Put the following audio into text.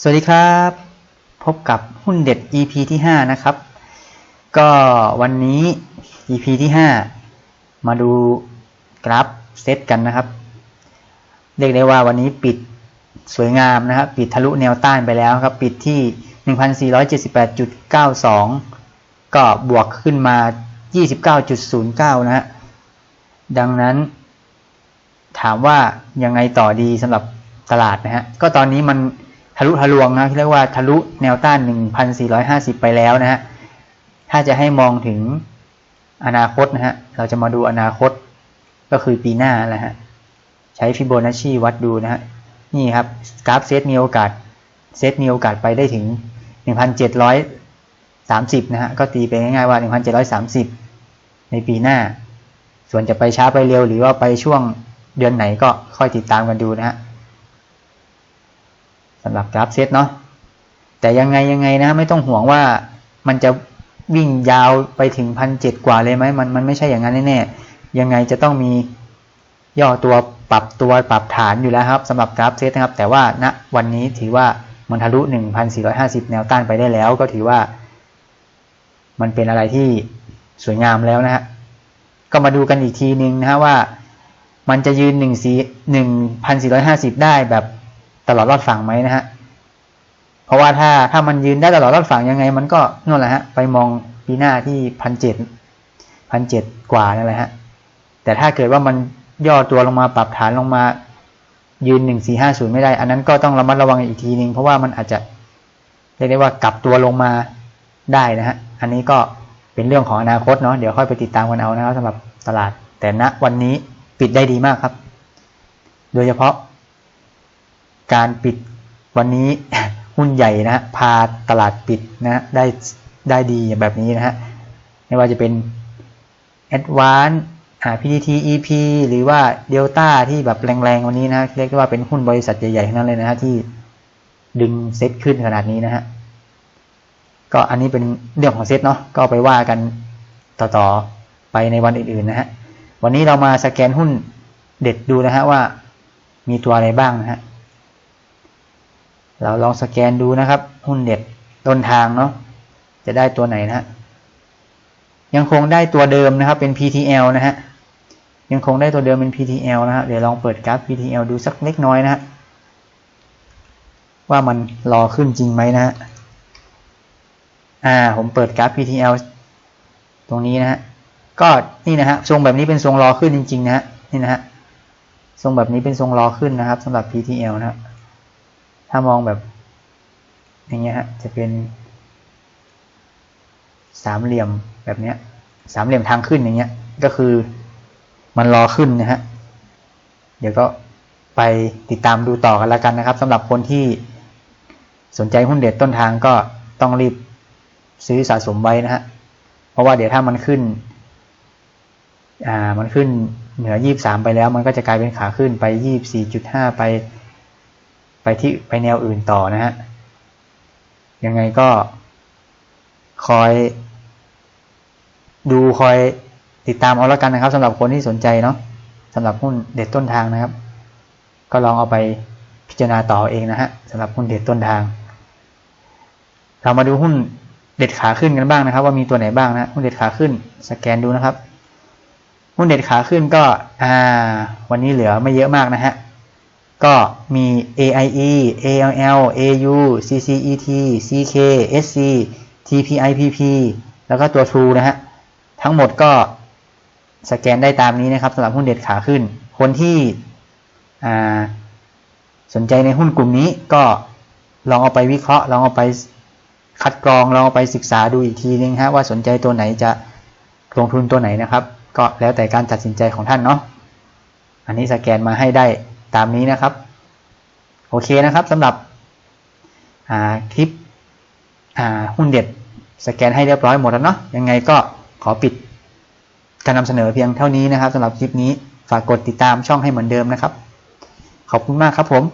สวัสดีครับ พบกับหุ้นเด็ด EP ที่ 5 นะครับ ก็วันนี้ EP ที่ 5 มาดูกราฟเซตกันนะครับ เรียกได้ว่าวันนี้ปิดสวยงามนะครับ ปิดทะลุแนวต้านไปแล้วครับ ปิดที่ 1478.92 ก็บวกขึ้นมา 29.09 นะฮะ ดังนั้น ถามว่ายังไงต่อดีสำหรับตลาดนะฮะ ก็ตอนนี้มัน ทะลุทะลวงนะเรียกว่าทะลุแนวต้าน 1,450 ไปแล้วนะฮะ ถ้าจะให้มองถึงอนาคตนะฮะ เราจะมาดูอนาคตก็คือปีหน้าแหละฮะ ใช้ฟิโบนัชชีวัดดูนะฮะ นี่ครับกราฟเซตมีโอกาสเซตมีโอกาสไปได้ถึง 1,730 นะฮะ ก็ตีไปง่ายๆว่า 1,730 ในปีหน้า ส่วนจะไปช้าไปเร็วหรือว่าไปช่วงเดือนไหนก็ค่อยติดตามกันดูนะฮะ สำหรับกราฟเซตเนาะแต่ยังไงยังไงนะไม่ต้องห่วงว่ามันจะวิ่งยาวไปถึงพันเจ็ดกว่าเลยไหมมันมันไม่ใช่อย่างนั้นแน่ๆยังไงจะต้องมีย่อตัวปรับตัวปรับฐานอยู่แล้วครับสำหรับกราฟเซตนะครับ แต่ว่าณวันนี้ถือว่ามันทะลุ 1,450 แนวต้านไปได้แล้ว ก็ถือว่า มันเป็นอะไรที่สวยงามแล้วนะฮะก็มาดูกันอีกทีนึงนะฮะว่า มันจะยืน1 1,450 ได้แบบ ตลอดรอดฝั่งไหมนะฮะเพราะว่าถ้าถ้ามันยืนได้ตลอดรอดฝั่งยังไง มันก็นั่นแหละฮะไปมองปีหน้าที่พันเจ็ดพันเจ็ดกว่านั่นแหละฮะแต่ถ้าเกิดว่ามันย่อตัวลงมาปรับฐานลงมา ยืนหนึ่งสี่ห้าศูนย์ไม่ได้ อันนั้นก็ต้องระมัดระวังอีกทีนึงเพราะว่ามันอาจจะเรียกได้ว่ากลับตัวลงมาได้นะฮะอันนี้ก็เป็นเรื่องของอนาคตเนาะเดี๋ยวค่อยไปติดตามกันเอานะครับสำหรับตลาด แต่ณวันนี้ปิดได้ดีมากครับ โดยเฉพาะ การปิดวันนี้หุ้นใหญ่นะพาตลาดปิดนะได้ได้ดีแบบนี้นะฮะไม่ว่าจะเป็น a d v a n c e อ่า PTT EP หรือว่า Delta ที่แบบแรงๆวันนี้นะเรียกว่าเป็นหุ้นบริษัทใหญ่ๆทั้งนั้นเลยนะฮะที่ดึงเซ็ตขึ้นขนาดนี้นะฮะก็อันนี้เป็นเรื่องของเซ็ตเนาะก็ไปว่ากันต่อๆไปในวันอื่นๆนะฮะวันนี้เรามาสแกนหุ้นเด็ดดูนะฮะว่ามีตัวอะไรบ้างนะฮะ เราลองสแกนดูนะครับ หุ้นเด็ดต้นทางเนาะจะได้ตัวไหนนะฮะยังคงได้ตัวเดิมนะครับเป็น PTL นะฮะยังคงได้ตัวเดิมเป็น PTL นะฮะเดี๋ยวลองเปิดกราฟ PTL ดูสักเล็กน้อยนะฮะว่ามันรอขึ้นจริงไหมนะฮะอ่าผมเปิดกราฟ PTL ตรงนี้นะฮะก็นี่นะฮะทรงแบบนี้เป็นทรงรอขึ้นจริงๆนะฮะนี่นะฮะทรงแบบนี้เป็นทรงรอขึ้นนะครับสำหรับ PTL นะ ถ้ามองแบบ อย่างเงี้ยฮะจะเป็น สามเหลี่ยมแบบเนี้ย สามเหลี่ยมทางขึ้นอย่างเงี้ย ก็คือมันรอขึ้นนะฮะเดี๋ยวก็ไปติดตามดูต่อกันล้วกันนะครับสำหรับคนที่สนใจหุ้นเด็ดต้นทางก็ต้องรีบซื้อสะสมไว้นะฮะ เพราะว่าเดี๋ยวถ้ามันขึ้น อ่า มันขึ้นเหนือยี่บสามไปแล้ว มันก็จะกลายเป็นขาขึ้นไปยี่บสี่จุดห้าไป ไปที่ไปแนวอื่นต่อนะฮะ ยังไงก็คอยดูคอยติดตามเอาละกันนะครับสำหรับคนที่สนใจเนาะสำหรับหุ้นเด็ดต้นทางนะครับ ก็ลองเอาไปพิจารณาต่อเองนะฮะสำหรับหุ้นเด็ดต้นทาง เรามาดูหุ้นเด็ดขาขึ้นกันบ้างนะครับ ว่ามีตัวไหนบ้างนะหุ้นเด็ดขาขึ้นสแกนดูนะครับหุ้นเด็ดขาขึ้นก็อ่า วันนี้เหลือไม่เยอะมากนะฮะ ก็มี AIE ALL AU CCET CK SC TPIPP แล้วก็ตัว True นะฮะ ทั้งหมดก็สแกนได้ตามนี้นะครับสำหรับหุ้นเด็ดขาขึ้น คนที่สนใจในหุ้นกลุ่มนี้ก็ลองเอาไปวิเคราะห์ ลองเอาไปคัดกรอง ลองเอาไปศึกษาดูอีกทีนึงฮะว่าสนใจตัวไหนจะลงทุนตัวไหนนะครับ ก็แล้วแต่การตัดสินใจของท่านเนาะอันนี้สแกนมาให้ได้ ตามนี้นะครับ โอเคนะครับสำหรับคลิปหุ้นเด็ดสแกนให้เรียบร้อยหมดแล้วเนาะยังไงก็ขอปิดการนำเสนอเพียงเท่านี้นะครับสำหรับคลิปนี้ฝากกดติดตามช่องให้เหมือนเดิมนะครับ ขอบคุณมากครับผม